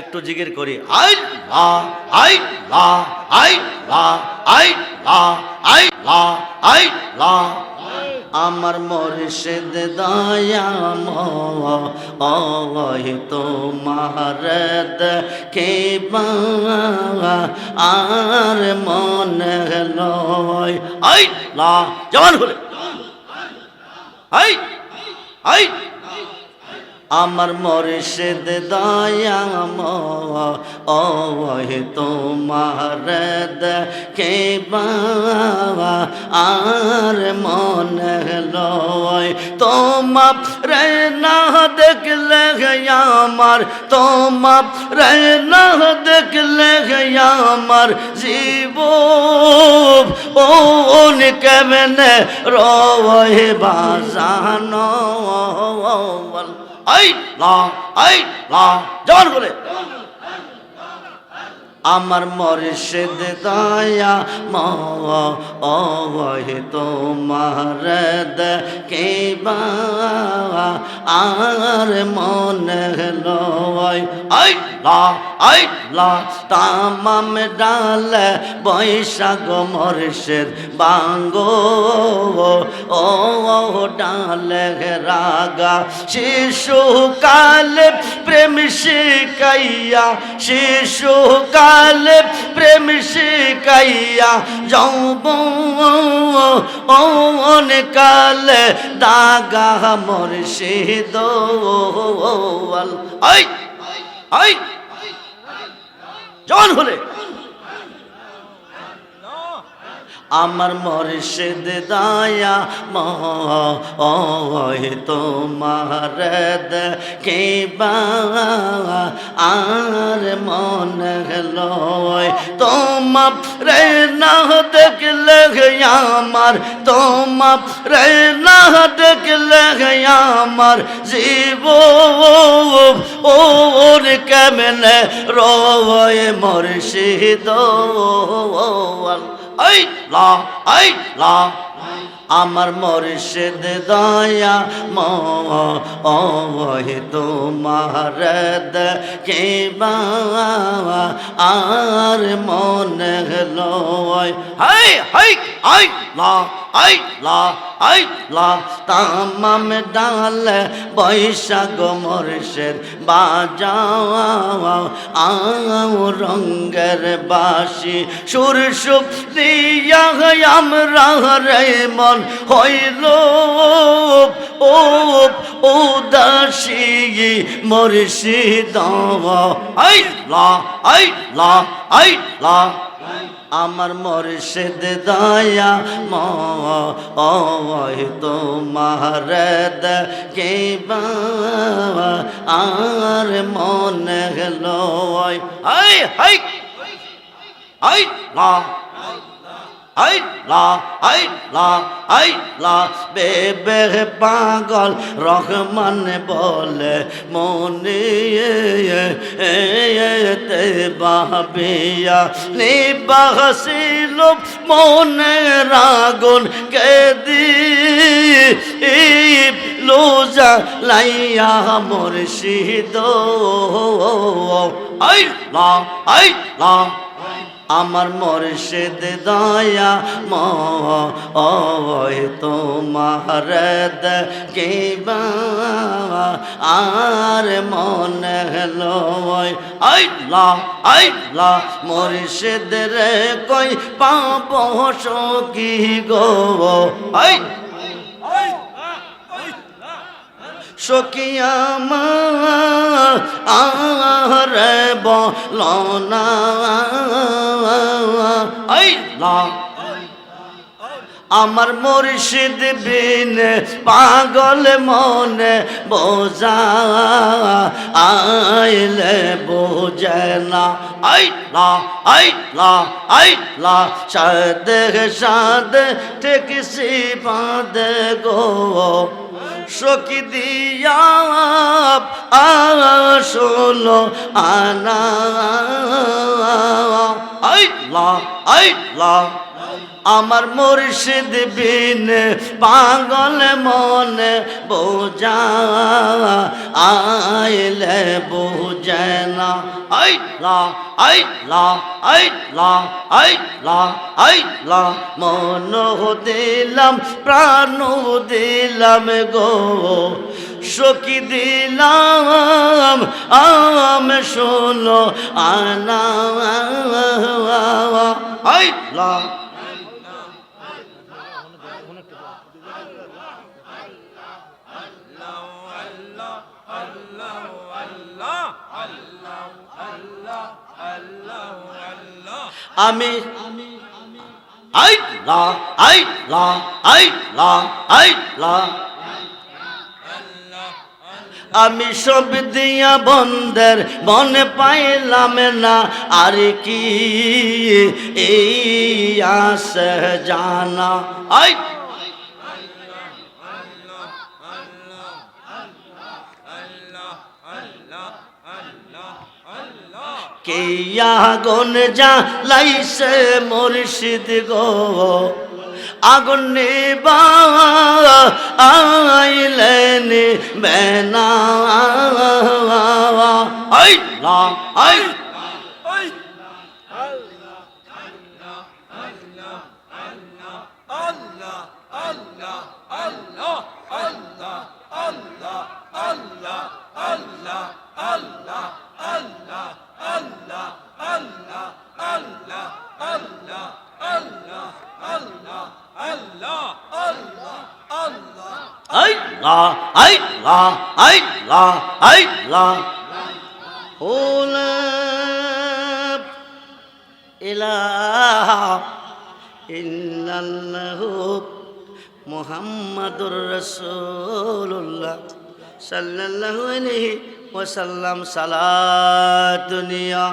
একটু জিকির করি। আই লা আই লা আই লা আই লা আই লা আই লা। আমার মর্ষেদ দয়াম ওই তোমার কে আর মনে লয়। আই লা, জবান খুলে। আই আই আমার মর্ষেদ দয়াম ওই তোমার কে আর মনে লয় তোমার রে না দেখলে আমার তোমার রে না দেখলে আমার জীব ও কেমনে রয় বাজানো আই লা আই লা জোর করে আমার মর্ষেদ দয়া, মহে তোমার কে আর মনে লয়। আই লা আই লা তামাম ডাল বৈশাখ মর্ষেদ বাঙ্গো। ও ডাল রাগা শিশু কাল প্রেম শিকাইয়া শিশু কাল প্রেম শিকাইয়া যৌব ওন কাল দাগা মর্ষিদ আই আই জন হলে। আমার মর্ষিদ দায়া মহে তোমার কে আর মন লয়, তোমার রে না দেখলে আমার, তোমার রে না দেখলে আমার জীব ওর কেমনে রয় মর্ষিদ? আই লা আই লা। আমার মরিষেদ দয়া মহে তোমার কে আর মনে লয় হাই হাই আই লা। আই লা আই লা তামাম ডাল, বৈশাখ মর্ষেদ বাজাও, আও রঙ্গের বাসি সুর সুপ দিয়া আমরা রে মন হইল। ও উদাসী মর্ষিদ আই লা আই লা আই লা আমার মরিষেদ দয়া ময় তোমার কে আর মনে গেল হাই হাই হাই লা আই লা আই লা আই লা বেবে পাগল রহমান বলে মনে তে বাবিয়া নিবাসিল মনে রাগুন কে দি লোজা লাইয়া মুর্শিদ। আই লা আই লা আমার মর্ষেদ দয়া ময় তোমার কে আর মন লয়, আই লা আই লা মর্ষেদ রে কই পাপ সকি গো, আই সকিয়ামা আর বলনা। আই লা। আমার মুর্শিদ বিন পাগল মনে বোঝা আইলে বোঝে না আইলা আইলা আইলা সাদ সাদ, ঠিক সি বাঁধ গো। সকি দিয়া আসলো আনা। আইলা আইলা আমার মুর্শিদ বিন পাগল মনে বোঝা, আইলে বোঝে। না আইলা আইলা আইলা আইলা আইলা মন দিলাম, প্রাণ দিলাম গো। সখী দিলাম, আম শোনো, আনা আইলা আমি আমি সব দিয়া বন্ধের মনে পাইলাম না আর কি এই আস জানা। আই কে আগুন যা লাইছে মুর্শিদ গো? আগুন নেবা আইলেন বেনা আই লা আই আই লা আই লা আই লা আই লা ওলা ইলাহা ইল্লাল্লাহু মুহাম্মাদুর রাসূলুল্লাহ সাল্লাল্লাহু ওয়াসাল্লাম সালাত দুনিয়া